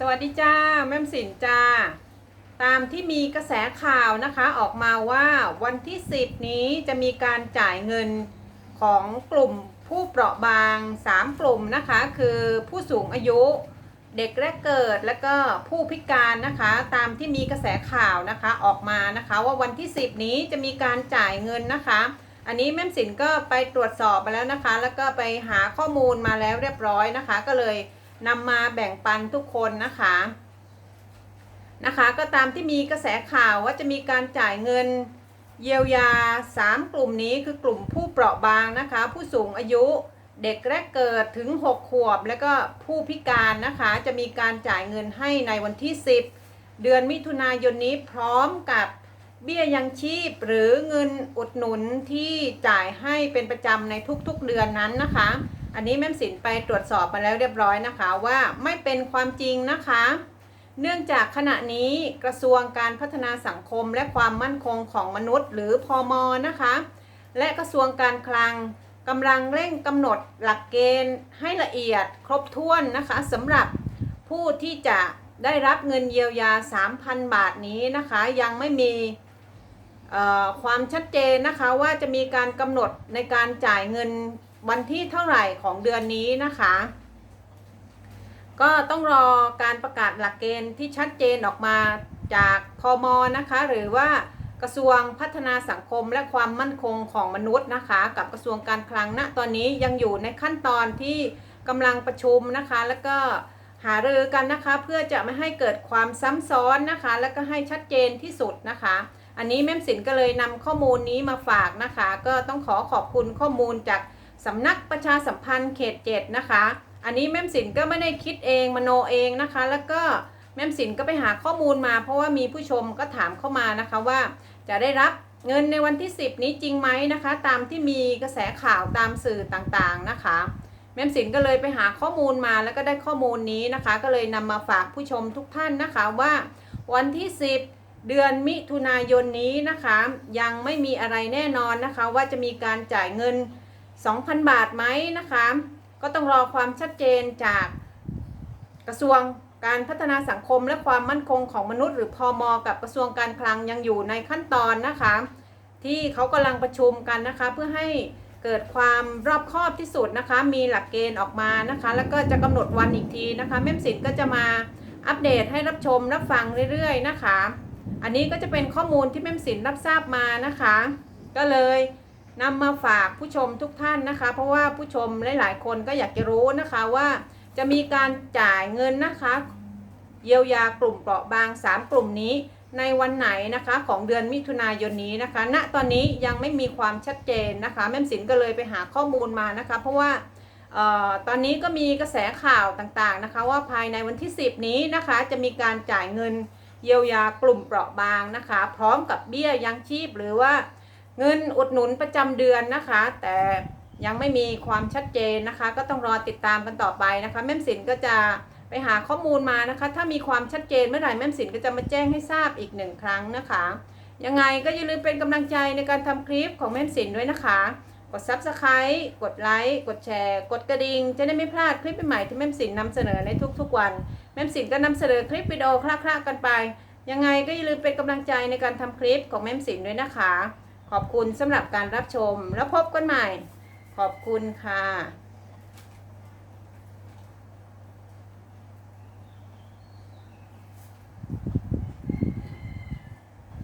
สวัสดีจ้าแม่มสินจ้า ตามที่มีกระแสข่าวนะคะออกมาว่าวันที่ 10 นี้จะมีการจ่ายเงินของกลุ่มผู้เปราะบาง 3 กลุ่มนะคะ คือผู้สูงอายุเด็กแรกเกิดและก็ผู้พิการนะคะ ตามที่มีกระแสข่าวนะคะออกมานะคะ ว่าวันที่ 10 นี้จะมีการจ่ายเงินนะคะ อันนี้แม่มสินก็ไปตรวจสอบมาแล้วนะคะ แล้วก็ไปหาข้อมูลมาแล้วเรียบร้อยนะคะ ก็เลย นำมาแบ่งปันทุกคนนะคะนะคะ ก็ตามที่มีกระแสข่าวว่าจะมีการจ่ายเงินเยียวยา 3 กลุ่มนี้คือกลุ่มผู้เปราะบางนะคะ ผู้สูงอายุเด็กแรกเกิดถึง 6 ขวบ แล้วก็ผู้พิการนะคะ จะมีการจ่ายเงินให้ในวันที่ 10 เดือนมิถุนายนนี้พร้อมกับเบี้ยยังชีพหรือเงินอุดหนุนที่จ่ายให้เป็นประจำในทุกๆเดือนนั้นนะคะ อันนี้แม่มสินไปตรวจสอบมาแล้วเรียบร้อยนะคะว่าไม่เป็นความจริงนะคะ เนื่องจากขณะนี้กระทรวงการพัฒนาสังคมและความมั่นคงของมนุษย์ หรือพอมนะคะ และกระทรวงการคลังกำลังเร่งกำหนดหลักเกณฑ์ให้ละเอียดครบถ้วนนะคะสำหรับผู้ที่จะได้รับเงินเยียวยา 3,000 บาทนี้นะคะยังไม่มีความชัดเจนนะคะว่าจะมีการกำหนดในการจ่ายเงิน วันที่เท่าไหร่ของเดือนนี้นะคะ ก็ต้องรอการประกาศหลักเกณฑ์ที่ชัดเจนออกมาจากพมนะคะ หรือว่ากระทรวงพัฒนาสังคมและความมั่นคงของมนุษย์นะคะ กับกระทรวงการคลังณตอนนี้ยังอยู่ในขั้นตอนที่กำลังประชุมนะคะ แล้วก็หารือกันนะคะเพื่อจะไม่ให้เกิดความซ้ำซ้อนนะคะ แล้วก็ให้ชัดเจนที่สุดนะคะ อันนี้แม่มสินก็เลยนำข้อมูลนี้มาฝากนะคะ ก็ต้องขอขอบคุณข้อมูลจาก สำนักประชาสัมพันธ์เขตเจ็ดนะคะ อันนี้แม่มสินก็ไม่ได้คิดเองมโนเองนะคะ แล้วก็แม่มสินก็ไปหาข้อมูลมา เพราะว่ามีผู้ชมก็ถามเข้ามานะคะว่า จะได้รับเงินในวันที่ 10 นี้จริงไหมนะคะ ตามที่มีกระแสข่าวตามสื่อต่างๆนะคะแม่มสินก็เลยไปหาข้อมูลมาแล้วก็ได้ข้อมูลนี้นะคะ ก็เลยนำมาฝากผู้ชมทุกท่านนะคะว่า วันที่ 10 เดือนมิถุนายนนี้นะคะ ยังไม่มีอะไรแน่นอนนะคะ ว่าจะมีการจ่ายเงิน 2,000 บาทไหมนะคะ ก็ต้องรอความชัดเจนจากกระทรวงการพัฒนาสังคมและความมั่นคงของมนุษย์ หรือพอมกับกระทรวงการคลังยังอยู่ในขั้นตอนนะคะ ที่เขากำลังประชุมกันนะคะ เพื่อให้เกิดความรอบคอบที่สุดนะคะ มีหลักเกณฑ์ออกมานะคะ แล้วก็จะกำหนดวันอีกทีนะคะ แม่มสินก็จะมาอัปเดตให้รับชมรับฟังเรื่อยๆนะคะ อันนี้ก็จะเป็นข้อมูลที่แม่มสินรับทราบมานะคะ ก็เลย นำมาฝากผู้ชมทุกท่านนะคะ เพราะว่าผู้ชมหลาย ๆ คนก็อยากจะรู้นะคะว่าจะมีการจ่ายเงินนะคะ เยียวยากลุ่มเปราะบาง 3 กลุ่มนี้ในวันไหนนะคะของเดือนมิถุนายนนี้นะคะ ณ ตอนนี้ยังไม่มีความชัดเจนนะคะ แม่สินก็เลยไปหาข้อมูลมานะคะ เพราะว่าออตอนนี้ก็มีกระแสข่าวต่างๆนะคะ ว่าภายในวันที่ 10 นี้นะคะ จะมีการจ่ายเงินเยียวยากลุ่มเปราะบางนะคะ พร้อมกับเบี้ยยังชีพหรือว่า เงินอุดหนุนประจำเดือนนะคะ แต่ยังไม่มีความชัดเจนนะคะ ก็ต้องรอติดตามกันต่อไปนะคะแม่มสินก็จะไปหาข้อมูลมานะคะ ถ้ามีความชัดเจนเมื่อไหร่แม่มสินก็จะมาแจ้งให้ทราบอีกหนึ่งครั้งนะคะ ยังไงก็อย่าลืมเป็นกำลังใจในการทำคลิปของแม่มสินด้วยนะคะ กด subscribe กดไลค์กดแชร์ กดกระดิ่งจะได้ไม่พลาดคลิปใหม่ที่แม่มสินนำเสนอในทุกๆวันแม่มสินก็นำเสนอคลิปวิดีโอคลาๆกันไป ยังไงก็อย่าลืมเป็นกำลังใจในการทำคลิปของแม่มสินด้วยนะคะ ขอบคุณสำหรับการรับชมแล้วพบกันใหม่ ขอบคุณค่ะ